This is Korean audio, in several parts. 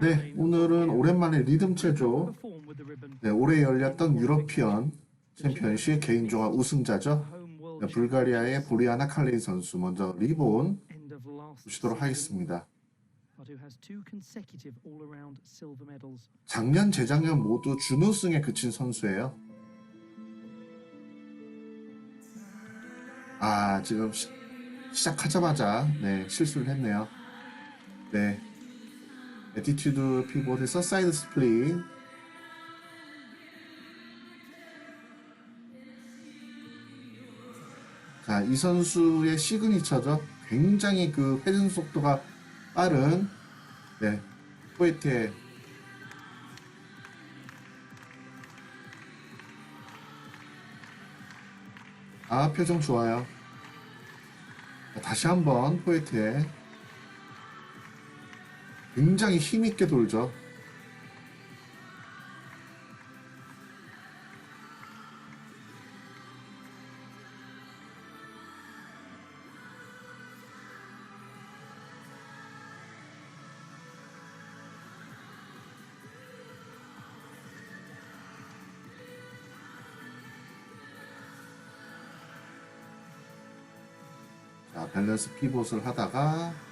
네, 오늘은 오랜만에 리듬 체조 네, 올해 열렸던 유러피언 챔피언십 개인 종합 우승자죠. 네, 불가리아의 보리아나 칼레인 선수 먼저 리본 보시도록 하겠습니다. 작년, 재작년 모두 준우승에 그친 선수예요. 아, 지금 시, 시작하자마자 네, 실수를 했네요. 네. 에티튜드 피봇에서 사이드 스플릿. 자, 이 선수의 시그니처죠. 굉장히 그 회전 속도가 빠른 네. 포에테 아, 표정 좋아요. 자, 다시 한번 포에테 굉장히 힘있게 돌죠. 자, 밸런스 피봇을 하다가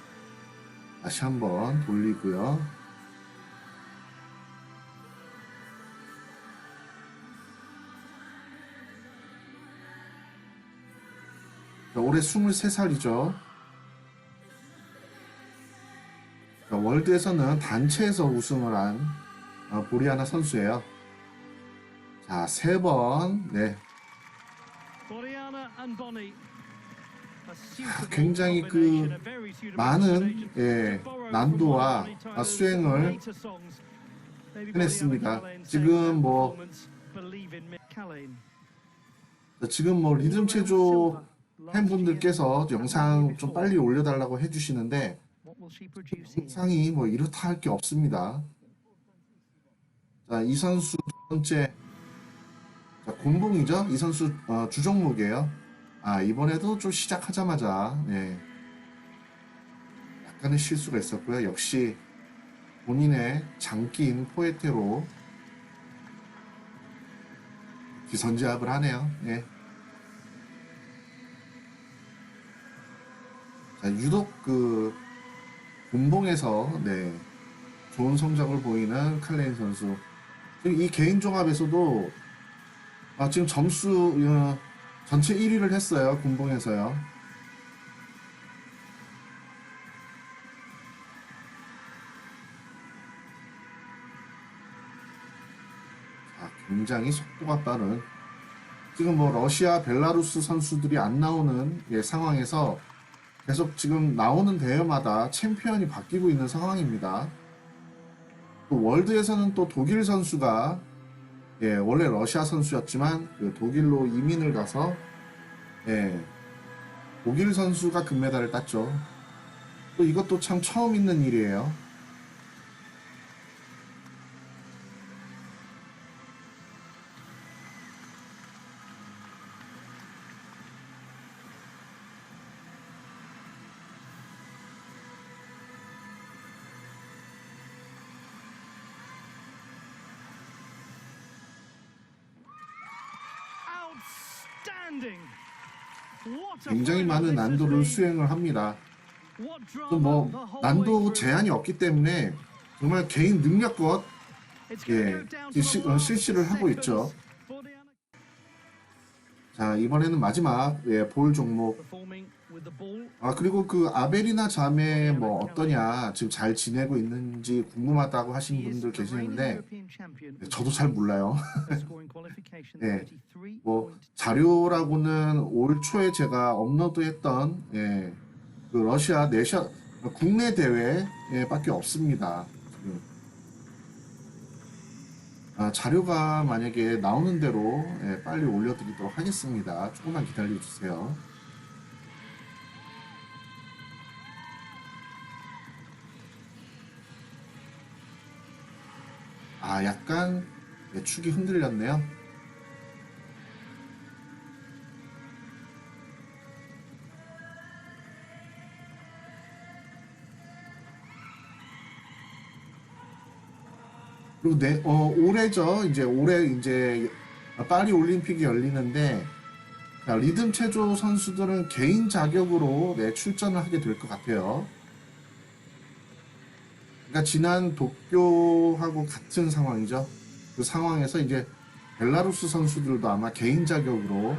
다시 한번 돌리고요. 자, 올해 23살이죠. 월드에서는 단체에서 우승을 한 어, 보리아나 선수예요. 자, 세 번, 네, 굉장히 그 많은 예, 난도와 아, 수행을 해냈습니다. 지금 뭐 지금 뭐 리듬 체조 팬분들께서 영상 좀 빨리 올려달라고 해주시는데 영상이 뭐 이렇다 할 게 없습니다. 자, 이 선수 두 번째 자, 곤봉이죠. 이 선수 어, 주종목이에요. 아 이번에도 좀 시작하자마자 네, 약간의 실수가 있었고요. 역시 본인의 장기인 포에테로 기선제압을 하네요. 예. 자, 유독 그 본봉에서 네, 좋은 성적을 보이는 칼레인 선수. 이 개인 종합에서도 아, 지금 점수 어, 전체 1위를 했어요. 군봉에서요. 자, 굉장히 속도가 빠른 지금 뭐 러시아, 벨라루스 선수들이 안 나오는 예, 상황에서 계속 지금 나오는 대회마다 챔피언이 바뀌고 있는 상황입니다. 또 월드에서는 또 독일 선수가 예, 원래 러시아 선수였지만 그 독일로 이민을 가서 예, 독일 선수가 금메달을 땄죠. 또 이것도 참 처음 있는 일이에요. 굉장히 많은 난도를 수행을 합니다. 또 뭐 난도 제한이 없기 때문에 정말 개인 능력껏 예, 시, 어, 실시를 하고 있죠. 자 이번에는 마지막 예, 볼 종목. 아 그리고 그 아베리나 자매 뭐 어떠냐 지금 잘 지내고 있는지 궁금하다고 하신 분들 계시는데 네, 저도 잘 몰라요. 예, 뭐 자료라고는 올 초에 제가 업로드했던 예, 그 러시아 내셔 국내 대회밖에 없습니다. 지금. 아, 자료가 만약에 나오는 대로 예, 빨리 올려드리도록 하겠습니다. 조금만 기다려 주세요. 아, 약간 예, 축이 흔들렸네요. 그리고 내, 어, 올해죠. 이제 올해 이제 파리 올림픽이 열리는데 자, 리듬 체조 선수들은 개인 자격으로 네, 출전을 하게 될 것 같아요. 그러니까 지난 도쿄하고 같은 상황이죠. 그 상황에서 이제 벨라루스 선수들도 아마 개인 자격으로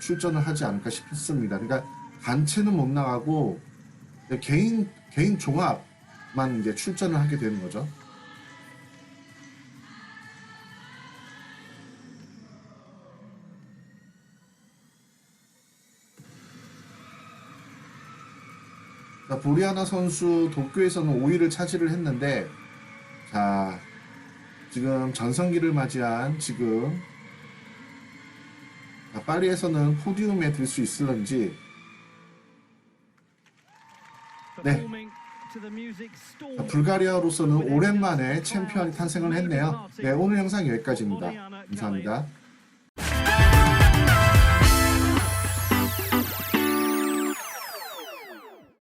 출전을 하지 않을까 싶습니다. 그러니까 단체는 못 나가고 개인 개인 종합만 이제 출전을 하게 되는 거죠. 자, 보리아나 선수 도쿄에서는 5위를 차지를 했는데 자 지금 전성기를 맞이한 지금 자, 파리에서는 포디움에 들 수 있을런지 네. 자, 불가리아로서는 오랜만에 챔피언이 탄생을 했네요. 네, 오늘 영상 여기까지입니다. 감사합니다.